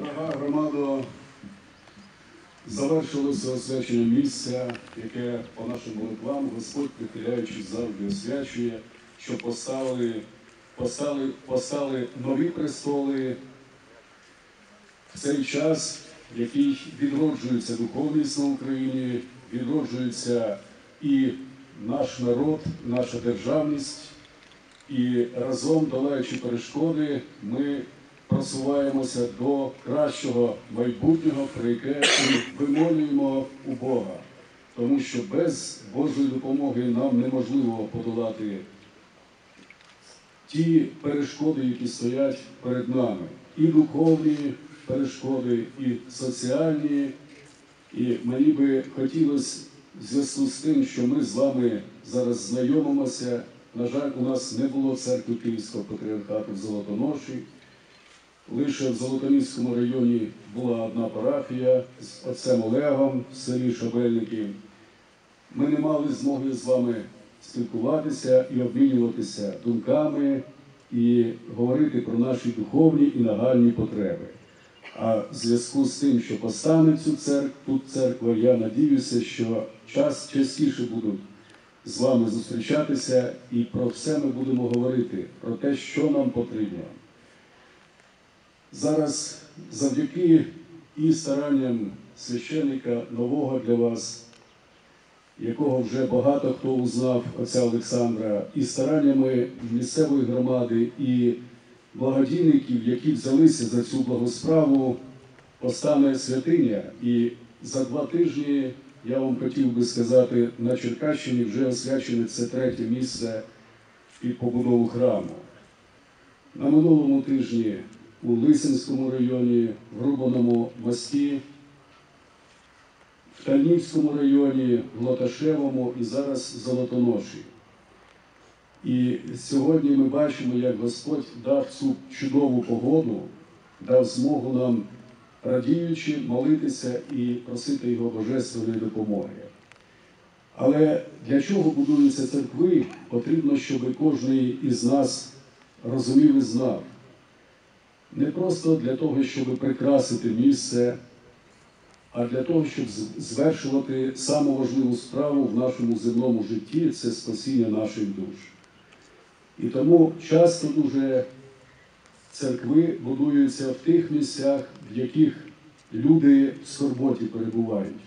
Дорога громадо, завершилося освячення місця, яке по нашим молитвам Господь, прихиляючись завжди освячує, щоб поставили, поставили, поставили нові престоли в цей час, в який відроджується духовність на Україні, відроджується і наш народ, наша державність. І разом, долаючи перешкоди, ми просуваємося до кращого майбутнього, про яке вимолюємо у Бога. Тому що без Божої допомоги нам неможливо подолати ті перешкоди, які стоять перед нами. І духовні перешкоди, і соціальні. І мені би хотілося в зв'язку з тим, що ми з вами зараз знайомимося. На жаль, у нас не було церкви Київського патріархату в Золотоноші. Лише в Золотоніському районі була одна парафія з отцем Олегом в селі Шабельники. Ми не мали змоги з вами спілкуватися і обмінюватися думками і говорити про наші духовні і нагальні потреби. А в зв'язку з тим, що постане цю церкву, тут церква, я надіюся, що час частіше будуть з вами зустрічатися і про все ми будемо говорити, про те, що нам потрібно. Зараз завдяки і старанням священика нового для вас, якого вже багато хто узнав отця Олександра, і стараннями місцевої громади, і благодійників, які взялися за цю благосправу, постане святиня. І за два тижні я вам хотів би сказати, на Черкащині вже освячене це третє місце під побудову храму. На минулому тижні у Лисинському районі, в Рубаному мості, в Тальнівському районі, в Лоташевому і зараз в Золотоноші. І сьогодні ми бачимо, як Господь дав цю чудову погоду, дав змогу нам, радіючи, молитися і просити Його божественної допомоги. Але для чого будуються церкви, потрібно, щоб кожен із нас розумів і знав. Не просто для того, щоб прикрасити місце, а для того, щоб звершувати саму важливу справу в нашому земному житті це спасіння наших душ. І тому часто дуже церкви будуються в тих місцях, в яких люди в скорботі перебувають.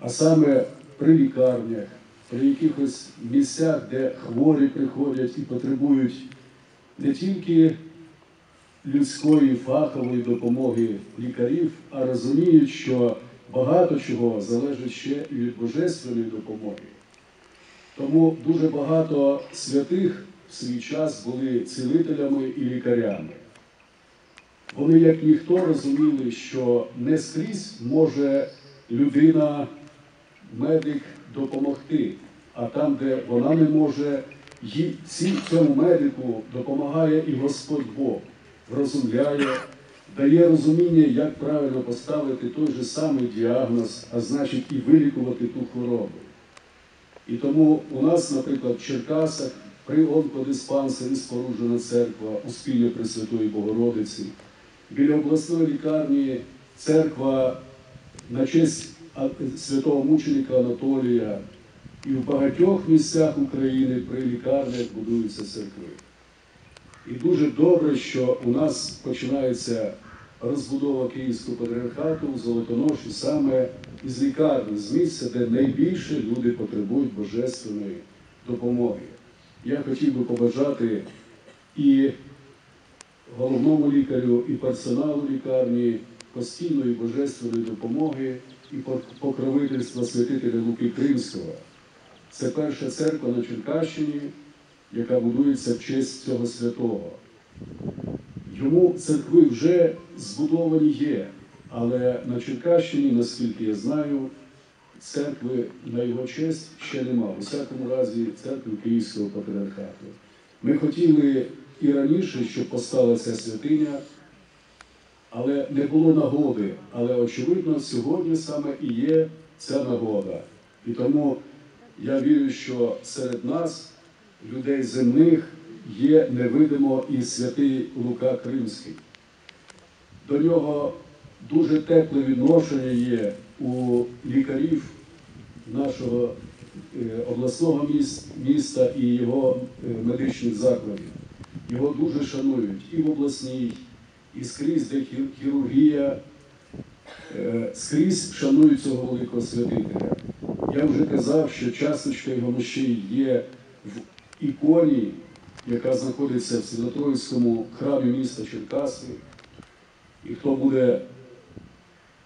А саме при лікарнях, при якихось місцях, де хворі приходять і потребують не тільки людської фахової допомоги лікарів, а розуміють, що багато чого залежить ще і від божественної допомоги. Тому дуже багато святих в свій час були цілителями і лікарями. Вони, як ніхто, розуміли, що не скрізь може людина, медик допомогти, а там, де вона не може, їй, цьому медику допомагає і Господь Бог, врозумляє, дає розуміння, як правильно поставити той же самий діагноз, а значить і вилікувати ту хворобу. І тому у нас, наприклад, в Черкасах при онкодиспансері споруджена церква у спільні Пресвятої Богородиці. Біля обласної лікарні церква на честь святого мученика Анатолія. І в багатьох місцях України при лікарнях будуються церкви. І дуже добре, що у нас починається розбудова Київського патріархату у Золотоноші саме із лікарні, з місця, де найбільше люди потребують божественної допомоги. Я хотів би побажати і головному лікарю, і персоналу лікарні постійної божественної допомоги і покровительства святителя Луки Кримського. Це перша церква на Черкащині, яка будується в честь цього святого. Йому церкви вже збудовані є, але на Черкащині, наскільки я знаю, церкви на його честь ще нема. У всякому разі, церкви Київського патріархату. Ми хотіли і раніше, щоб постала ця святиня, але не було нагоди. Але, очевидно, сьогодні саме і є ця нагода. І тому я вірю, що серед нас, людей земних, є невидимо і святий Лука Кримський. до нього дуже тепле відношення є у лікарів нашого е, обласного міста і його е, медичних закладів. Його дуже шанують і в обласній, і скрізь, де хірургія, е, скрізь шанують цього великого святителя. Я вже казав, що часточка його мощей є в іконі, яка знаходиться в Святотроїцькому храмі міста Черкаси. І хто буде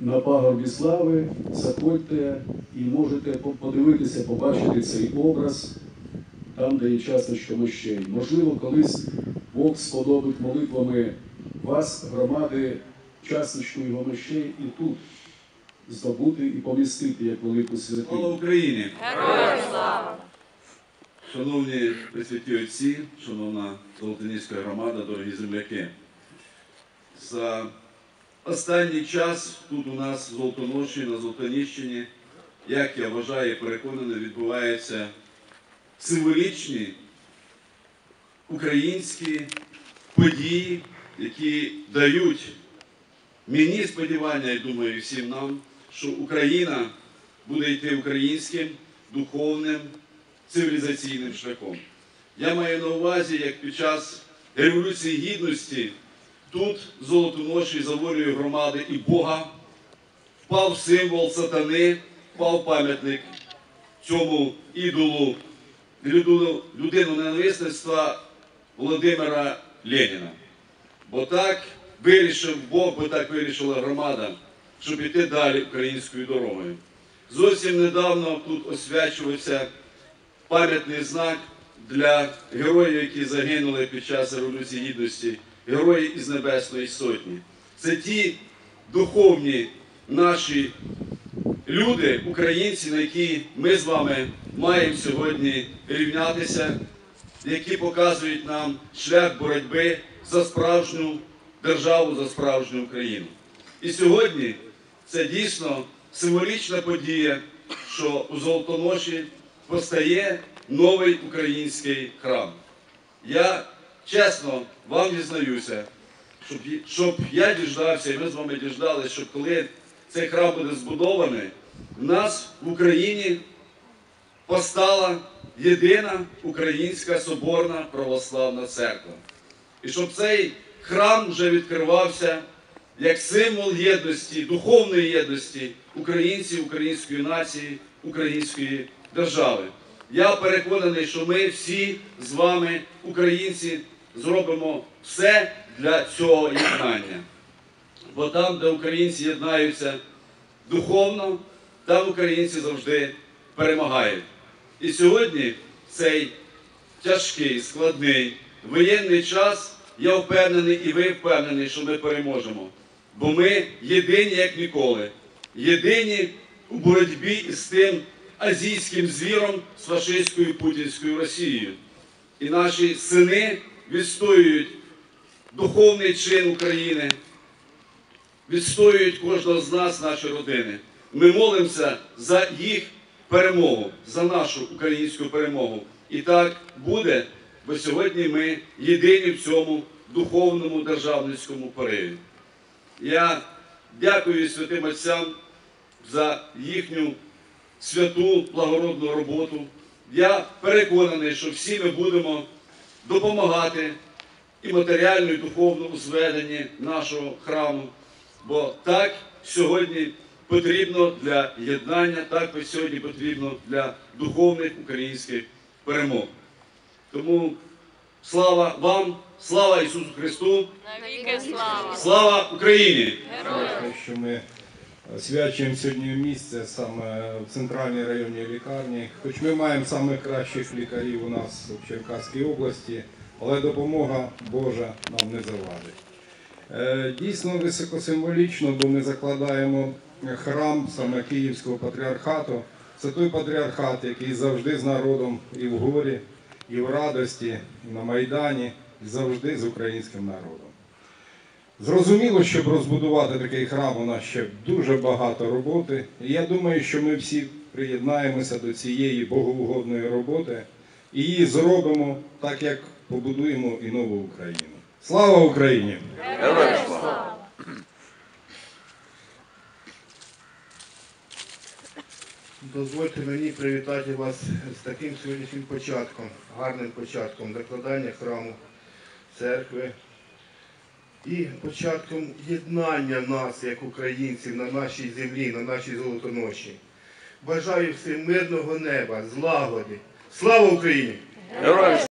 на пагорбі слави, заходьте і можете подивитися, побачити цей образ там, де є часточка мощей. Можливо, колись Бог сподобить молитвами вас, громади, часточку його мощей і тут здобути і помістити як велику Слава святиню. Україні! Шановні присвяті отці, шановна Золотоніська громада, дорогі земляки. За останній час тут у нас в Золотоноші, на Золотоніщині, як я вважаю і переконаний, відбуваються символічні українські події, які дають мені сподівання, і думаю, всім нам, що Україна буде йти українським, духовним, цивілізаційним шляхом. Я маю на увазі, як під час Революції Гідності тут Золотоноші за волею громади і Бога впав символ сатани, впав пам'ятник цьому ідолу, людину ненависництва Володимира Леніна. Бо так вирішив Бог, бо так вирішила громада, щоб іти далі українською дорогою. Зовсім недавно тут освячувався пам'ятний знак для героїв, які загинули під час Революції Гідності, герої із Небесної Сотні. Це ті духовні наші люди, українці, на які ми з вами маємо сьогодні рівнятися, які показують нам шлях боротьби за справжню державу, за справжню Україну. І сьогодні це дійсно символічна подія, що у Золотоноші постає новий український храм. Я чесно вам дізнаюся, щоб, щоб я діждався, і ми з вами діждалися, щоб коли цей храм буде збудований, в нас в Україні постала єдина українська соборна православна церква. І щоб цей храм вже відкривався як символ єдності, духовної єдності українців, української нації, української держави. Я переконаний, що ми всі з вами, українці, зробимо все для цього єднання. Бо там, де українці єднаються духовно, там українці завжди перемагають. І сьогодні цей тяжкий, складний воєнний час, я впевнений, і ви впевнені, що ми переможемо. Бо ми єдині, як ніколи, єдині у боротьбі із тим азійським звіром з фашистською путінською Росією. І наші сини відстоюють духовний чин України, відстоюють кожного з нас, наші родини. Ми молимося за їх перемогу, за нашу українську перемогу. І так буде, бо сьогодні ми єдині в цьому духовному державницькому пориві. Я дякую святим отцям за їхню святу благородну роботу. Я переконаний, що всі ми будемо допомагати і матеріально, і духовно у зведенні нашого храму. Бо так сьогодні потрібно для єднання, так сьогодні потрібно для духовних українських перемог. Тому слава вам, слава Ісусу Христу, слава! Україні! Героям! Свячуємо сьогодні місце саме в центральній районній лікарні. Хоч ми маємо самих кращих лікарів у нас в Черкаській області, але допомога Божа нам не завадить. Е, Дійсно високосимволічно, бо ми закладаємо храм саме Київського патріархату. Це той патріархат, який завжди з народом і в горі, і в радості, і на Майдані, і завжди з українським народом. Зрозуміло, щоб розбудувати такий храм, у нас ще дуже багато роботи. І я думаю, що ми всі приєднаємося до цієї богоугодної роботи і її зробимо так, як побудуємо і нову Україну. Слава Україні! Героям слава! Дозвольте мені привітати вас з таким сьогоднішнім початком, гарним початком докладання храму церкви і початком єднання нас, як українців, на нашій землі, на нашій золотоноші. Бажаю всім мирного неба, злагоди. Слава Україні!